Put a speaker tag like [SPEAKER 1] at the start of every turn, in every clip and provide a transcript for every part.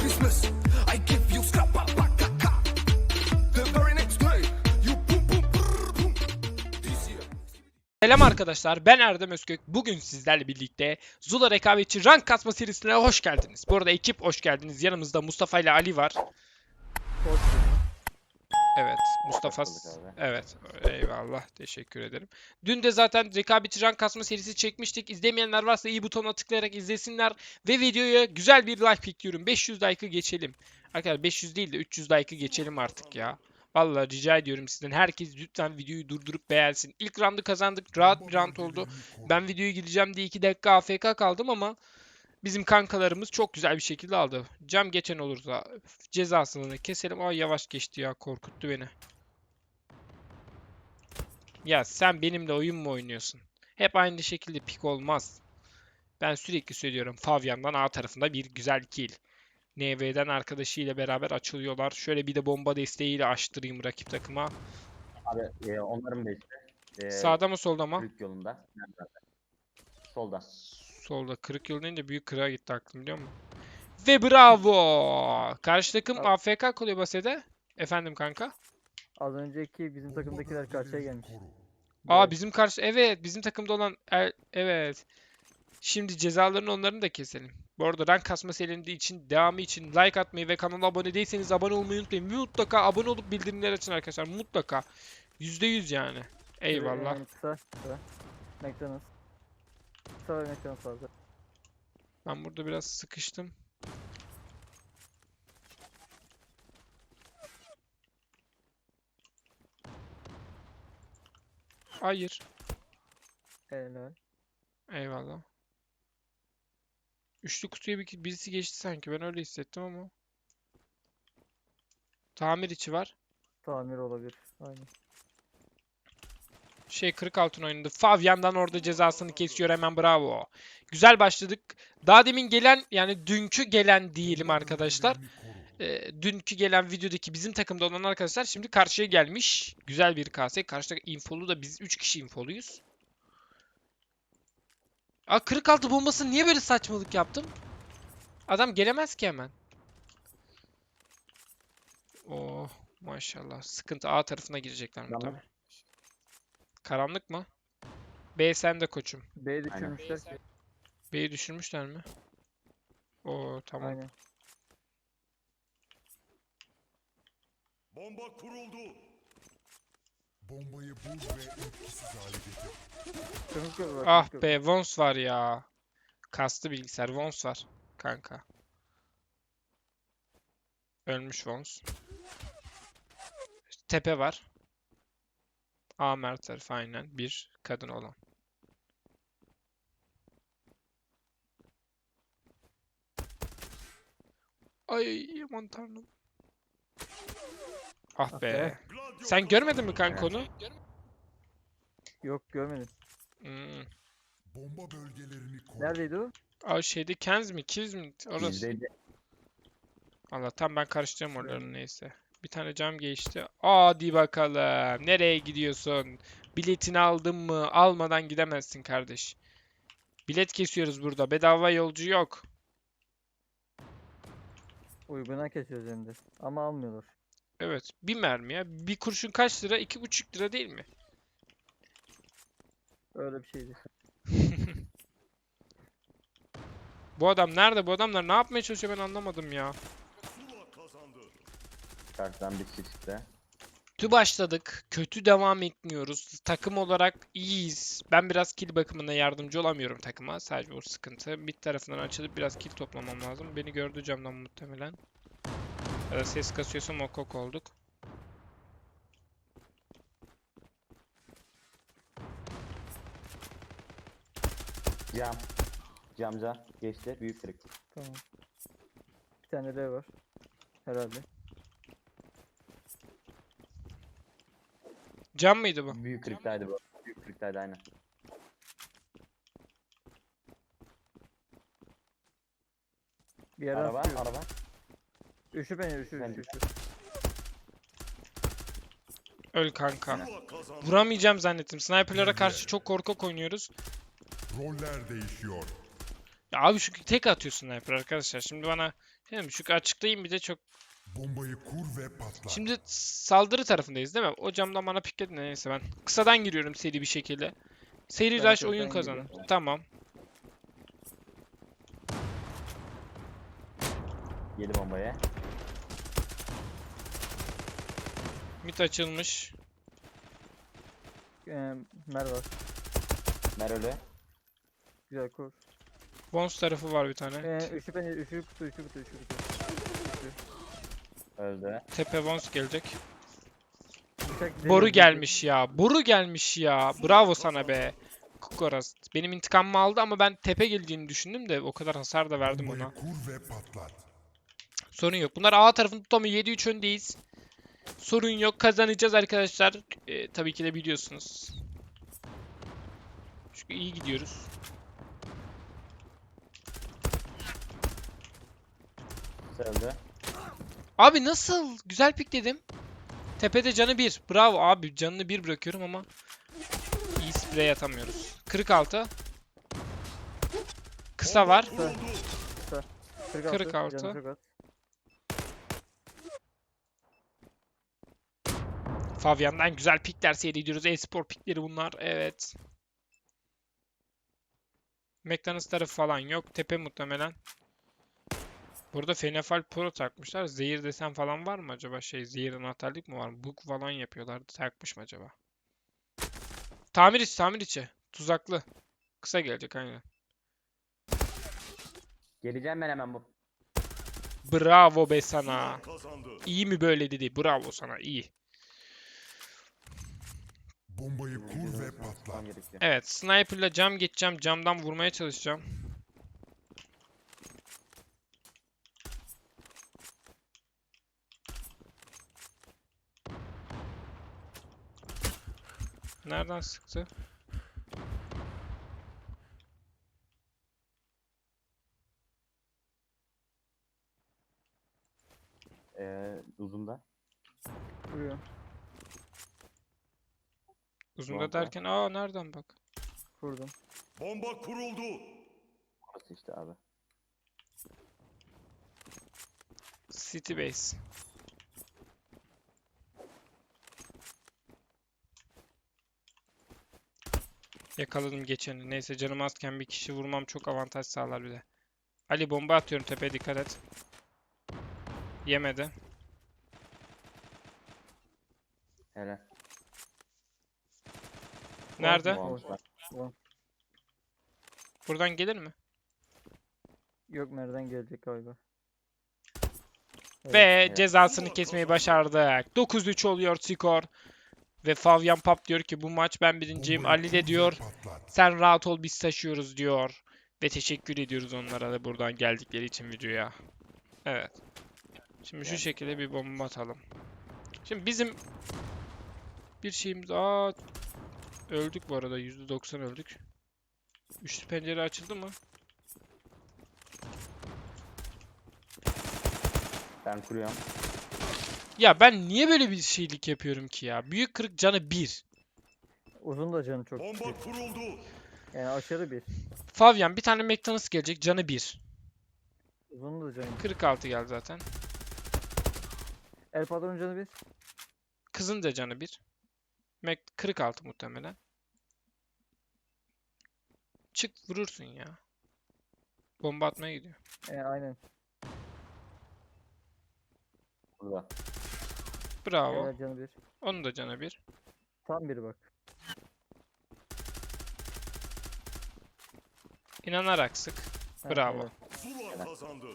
[SPEAKER 1] Christmas. I give you scrap year.
[SPEAKER 2] Selam arkadaşlar ben Erdem Özkök. Bugün sizlerle birlikte Zula Rekabetçi Rank Kasma serisine hoş geldiniz. Bu arada ekip hoş geldiniz. Yanımızda Mustafa ile Ali var. Evet Mustafa. Evet eyvallah teşekkür ederim. Dün de zaten Rekabetçi Rank Kasma serisi çekmiştik. İzlemeyenler varsa iyi butonuna tıklayarak izlesinler. Ve videoya güzel bir like bekliyorum. 500 like'ı geçelim. Arkadaşlar 500 değil de 300 like'ı geçelim artık ya. Vallahi rica ediyorum sizden. Herkes lütfen videoyu durdurup beğensin. İlk roundu kazandık. Rahat bir round oldu. Ben videoya gideceğim diye 2 dakika AFK kaldım ama bizim kankalarımız çok güzel bir şekilde aldı. Cam geçen olursa cezasını keselim. Aa yavaş geçti ya korkuttu beni. Ya sen benimle oyun mu oynuyorsun? Hep aynı şekilde pik olmaz. Ben sürekli söylüyorum. Favyan'dan A tarafında bir güzel kill. NV'den arkadaşıyla beraber açılıyorlar. Şöyle bir de bomba desteğiyle açtırayım rakip takıma.
[SPEAKER 3] Abi e, onların beşte. E,
[SPEAKER 2] Sağda mı solda mı?
[SPEAKER 3] Türk yolunda. Nerede? Solda.
[SPEAKER 2] Solda kırık yıl deyince büyük kırığa gitti aklım biliyor musun? Ve bravo! Karşı takım
[SPEAKER 4] Abi-
[SPEAKER 2] AFK kalıyor basede. Efendim kanka?
[SPEAKER 4] Az önceki bizim takımdakiler karşıya gelmiş.
[SPEAKER 2] Aa bizim karşı evet bizim takımda olan el- evet. Şimdi cezalarını onların da keselim. Bu arada rank kasma serinin için devamı için like atmayı ve kanala abone değilseniz abone olmayı unutmayın. Mutlaka abone olup bildirimleri açın arkadaşlar. Mutlaka. %100 yani. Eyvallah.
[SPEAKER 4] Kısa, kısa. McDonald's. Ve McDonald's vardı.
[SPEAKER 2] Ben burada biraz sıkıştım. Hayır.
[SPEAKER 4] Helal.
[SPEAKER 2] Eyvallah. Üçlü kutuya bir, birisi geçti sanki. Ben öyle hissettim ama. Tamir içi var.
[SPEAKER 4] Tamir olabilir. Aynen.
[SPEAKER 2] Şey kırık altın oynadı. Favyan'dan orada cezasını kesiyor hemen bravo. Güzel başladık. Daha demin gelen yani dünkü gelen diyelim arkadaşlar. Ee, dünkü gelen videodaki bizim takımda olan arkadaşlar şimdi karşıya gelmiş. Güzel bir kase. Karşıda infolu da biz 3 kişi infoluyuz. Aa 46 bombası niye böyle saçmalık yaptım? Adam gelemez ki hemen. Oh maşallah. Sıkıntı A tarafına girecekler
[SPEAKER 3] Tamam.
[SPEAKER 2] muhtemelen. Karanlık mı? B sende koçum.
[SPEAKER 4] B düşürmüşler.
[SPEAKER 2] B'yi düşürmüşler mi? Oo tamam.
[SPEAKER 4] Aynen.
[SPEAKER 5] Bomba kuruldu.
[SPEAKER 6] Bombayı bul ve etkisiz hale getir.
[SPEAKER 4] Kırmızı göz var.
[SPEAKER 2] Ah
[SPEAKER 4] kırmızı
[SPEAKER 2] be Vons var ya. Kastı bilgisayar Vons var. Kanka. Ölmüş Vons. Tepe var. Amer tarafı aynen. Bir kadın olan. Ay aman tanrım. Ah
[SPEAKER 4] Ah
[SPEAKER 2] be. Sen görmedin mi kanka onu?
[SPEAKER 4] Yok görmedim.
[SPEAKER 2] Hmm.
[SPEAKER 6] Bomba bölgelerini koru.
[SPEAKER 4] Neredeydi o?
[SPEAKER 2] Aa şeyde Kenz mi? Kiz mi? Orası.
[SPEAKER 3] Bizdeydi.
[SPEAKER 2] Allah tam ben karıştırıyorum oraları neyse. Bir tane cam geçti. Hadi bakalım. Nereye gidiyorsun? Biletini aldın mı? Almadan gidemezsin kardeş. Bilet kesiyoruz burada. Bedava yolcu yok.
[SPEAKER 4] Uyguna kesiyoruz hem de. Ama almıyorlar.
[SPEAKER 2] Evet. Bir mermi ya. Bir kurşun kaç lira? İki buçuk lira değil mi?
[SPEAKER 4] Öyle bir şeydi.
[SPEAKER 2] Bu adam nerede? Bu adamlar ne yapmaya çalışıyor ben anlamadım ya.
[SPEAKER 3] Karşıdan bir çıktı.
[SPEAKER 2] Kötü başladık. Kötü devam etmiyoruz. Takım olarak iyiyiz. Ben biraz kill bakımında yardımcı olamıyorum takıma. Sadece o sıkıntı. Mid tarafından açılıp biraz kill toplamam lazım. Beni gördü camdan muhtemelen. Ya da ses kasıyorsa mokok olduk.
[SPEAKER 3] Cam. Camca geçti. Büyük kırık.
[SPEAKER 4] Tamam. Bir tane de var. Herhalde.
[SPEAKER 2] Cam mıydı bu?
[SPEAKER 3] Büyük kırıktaydı bu. Büyük kırıktaydı aynen.
[SPEAKER 4] Bir yerden
[SPEAKER 3] Araba,
[SPEAKER 4] sıkıyor.
[SPEAKER 3] araba.
[SPEAKER 4] Üşü beni üşü
[SPEAKER 3] Ben-
[SPEAKER 4] üşü üşü.
[SPEAKER 2] Öl kanka. Vuramayacağım zannettim. Sniper'lara karşı çok korkak oynuyoruz.
[SPEAKER 6] Roller değişiyor.
[SPEAKER 2] Ya abi şu tek atıyorsun sniper arkadaşlar. Şimdi bana hem şu açıklayayım bir de çok.
[SPEAKER 6] Bombayı kur ve patlat.
[SPEAKER 2] Şimdi saldırı tarafındayız değil mi? O camdan bana pikledin de neyse ben. Kısadan giriyorum seri bir şekilde. Seri
[SPEAKER 4] Ben
[SPEAKER 2] rush oyun kazanır.
[SPEAKER 4] giriyorum.
[SPEAKER 2] Tamam.
[SPEAKER 3] Yedi bombaya.
[SPEAKER 2] Mid açılmış.
[SPEAKER 4] Ee, mer var.
[SPEAKER 3] Mer ölü.
[SPEAKER 4] Güzel kur.
[SPEAKER 2] Bones tarafı var bir tane.
[SPEAKER 4] Ee, üçlü pencere, üçlü kutu, üçlü kutu, üçlü kutu.
[SPEAKER 3] Öldü.
[SPEAKER 2] Tepe Bones gelecek. Boru gelmiş ya. Boru gelmiş ya. Bravo sana be. Kukoras. Benim intikamımı aldı ama ben tepe geleceğini düşündüm de o kadar hasar da verdim ona. Sorun yok. Bunlar A tarafını tutamıyor. 7-3 öndeyiz. Sorun yok. Kazanacağız arkadaşlar. Ee, tabii ki de biliyorsunuz. Çünkü iyi gidiyoruz.
[SPEAKER 3] Öldü.
[SPEAKER 2] Abi nasıl? Güzel pikledim. Tepede canı 1. Bravo abi. Canını 1 bırakıyorum ama iyi sprey atamıyoruz. 46. Kısa var.
[SPEAKER 5] Kuruldu.
[SPEAKER 4] 46,
[SPEAKER 2] Kırık altı.
[SPEAKER 4] canı çok az.
[SPEAKER 2] Fabian'dan güzel pikler seyrediyoruz. E-spor pikleri bunlar. Evet. McDonald's tarafı falan yok. Tepe muhtemelen. Burada Fenefal Pro takmışlar. Zehir desen falan var mı acaba? Şey zehir anahtarlık mı var? Bug falan yapıyorlar. Takmış mı acaba? Tamir içi, tamir içi. Tuzaklı. Kısa gelecek aynen.
[SPEAKER 3] Geleceğim ben hemen bu.
[SPEAKER 2] Bravo be sana. İyi mi böyle dedi? Bravo sana. iyi.
[SPEAKER 6] Bombayı kur ve patlat.
[SPEAKER 2] Evet, sniper'la cam geçeceğim. Camdan vurmaya çalışacağım. Nereden sıktı?
[SPEAKER 3] Ee, uzunda.
[SPEAKER 4] Vuruyor.
[SPEAKER 2] Uzunda
[SPEAKER 3] Bomba.
[SPEAKER 2] derken aa nereden bak?
[SPEAKER 4] Vurdum.
[SPEAKER 5] Bomba kuruldu.
[SPEAKER 3] Burası işte abi.
[SPEAKER 2] City base. Yakaladım geçeni. Neyse canım azken bir kişi vurmam çok avantaj sağlar bir de. Ali bomba atıyorum tepeye dikkat et. Yemedi.
[SPEAKER 3] Helal.
[SPEAKER 2] Nerede? Buradan gelir mi?
[SPEAKER 4] Yok nereden gelecek galiba.
[SPEAKER 2] Ve
[SPEAKER 3] evet.
[SPEAKER 2] cezasını kesmeyi başardık. 9-3 oluyor skor. Ve Favyan Pap diyor ki bu maç ben birinciyim. Ali de diyor sen rahat ol biz taşıyoruz diyor. Ve teşekkür ediyoruz onlara da buradan geldikleri için videoya. Evet. Şimdi şu şekilde bir bomba atalım. Şimdi bizim bir şeyimiz... Aa, öldük bu arada. %90 öldük. Üçlü pencere açıldı mı?
[SPEAKER 3] Ben kuruyorum.
[SPEAKER 2] Ya ben niye böyle bir şeylik yapıyorum ki ya? Büyük kırık canı 1.
[SPEAKER 4] Uzun da canı çok
[SPEAKER 5] Bomba
[SPEAKER 4] büyük.
[SPEAKER 5] kuruldu.
[SPEAKER 4] Yani aşırı bir.
[SPEAKER 2] Fabian bir tane McDonald's gelecek canı 1.
[SPEAKER 4] Uzun da canı.
[SPEAKER 2] 46 geldi zaten.
[SPEAKER 4] El patronun canı bir.
[SPEAKER 2] Kızın da canı 1. Mac 46 muhtemelen. Çık vurursun ya. Bomba atmaya gidiyor.
[SPEAKER 4] E, aynen.
[SPEAKER 3] Burada.
[SPEAKER 2] Bravo.
[SPEAKER 4] Helal canı bir.
[SPEAKER 2] Onun da canı 1.
[SPEAKER 4] Tam bir bak.
[SPEAKER 2] İnanarak sık.
[SPEAKER 4] Ha,
[SPEAKER 2] Bravo.
[SPEAKER 4] helal.
[SPEAKER 5] Zula kazandı.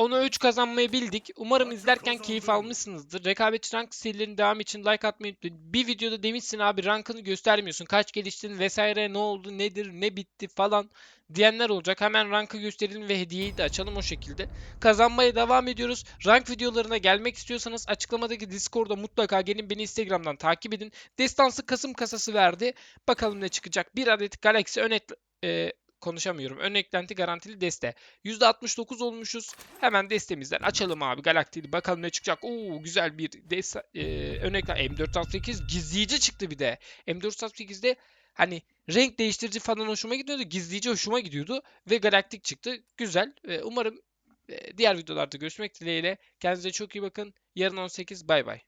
[SPEAKER 2] Onu 3 kazanmayı bildik. Umarım izlerken keyif almışsınızdır. Rekabetçi rank serilerinin devamı için like atmayı unutmayın. Bir videoda demişsin abi rankını göstermiyorsun. Kaç geliştin vesaire ne oldu nedir ne bitti falan diyenler olacak. Hemen rankı gösterelim ve hediyeyi de açalım o şekilde. Kazanmaya devam ediyoruz. Rank videolarına gelmek istiyorsanız açıklamadaki Discord'a mutlaka gelin beni Instagram'dan takip edin. Destansı Kasım kasası verdi. Bakalım ne çıkacak. Bir adet Galaxy ön ekle- e, konuşamıyorum. Ön eklenti garantili deste. %69 olmuşuz. Hemen destemizden açalım abi Galaktili. Bakalım ne çıkacak. Oo güzel bir desta, e, ön ekran. M468 gizleyici çıktı bir de. M468'de hani renk değiştirici falan hoşuma gidiyordu. Gizleyici hoşuma gidiyordu. Ve galaktik çıktı. Güzel. E, umarım e, diğer videolarda görüşmek dileğiyle. Kendinize çok iyi bakın. Yarın 18. Bay bay.